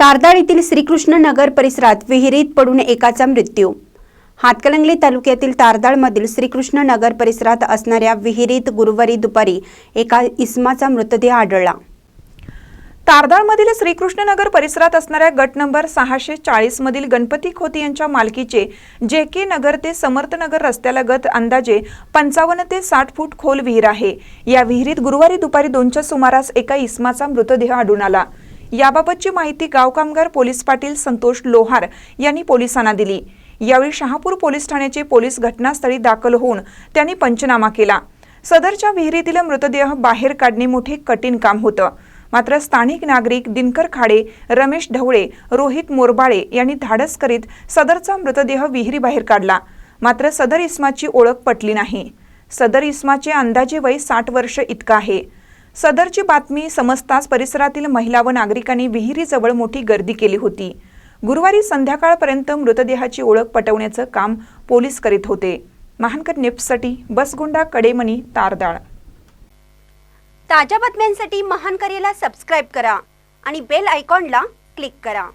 तारदाळ येथील श्रीकृष्ण नगर परिसरात विहिरीत पडून एकाचा मृत्यू. हातकलंगले तालुक्यातील तारदाळमधील श्रीकृष्ण नगर परिसरात असणाऱ्या विहिरीत गुरुवारी दुपारी एका इसमाचा मृतदेह आढळला. तारदाळमधील श्रीकृष्णनगर परिसरात असणाऱ्या गट नंबर सहाशे चाळीस मधील गणपती खोती यांच्या मालकीचे जे के नगर ते समर्थनगर रस्त्यालगत अंदाजे पंचावन्न ते साठ फूट खोल विहीर आहे. या विहिरीत गुरुवारी दुपारी दोनच्या सुमारास एका इसमाचा मृतदेह आढळून आला. याबाबतची माहिती गाव कामगार पोलीस पाटील संतोष लोहार यांनी पोलिसांना दिली. यावेळी शहापूर पोलीस ठाण्याचे पोलीस घटनास्थळी दाखल होऊन त्यांनी पंचनामा केला. सदरच्या विहिरीतील मृतदेह बाहेर काढणे मोठे कठीण काम होतं. मात्र स्थानिक नागरिक दिनकर खाडे रमेश ढवळे रोहित मोरबाळे यांनी धाडस करीत सदरचा मृतदेह विहिरीबाहेर काढला. मात्र सदर इस्माची ओळख पटली नाही. सदर इस्माचे अंदाजे वय साठ वर्ष इतकं आहे. सदरची बातमी समजताच परिसरातील महिला व नागरिकांनी विहिरीजवळ मोठी गर्दी केली होती. गुरुवारी संध्याकाळपर्यंत मृतदेहाची ओळख पटवण्याचं काम पोलीस करीत होते. महानकर नेप्ससाठी बसगुंडा कडेमणी तारदाळ. ताज्या बातम्यांसाठी महानकरेला सबस्क्राईब करा आणि बेल आयकॉनला क्लिक करा.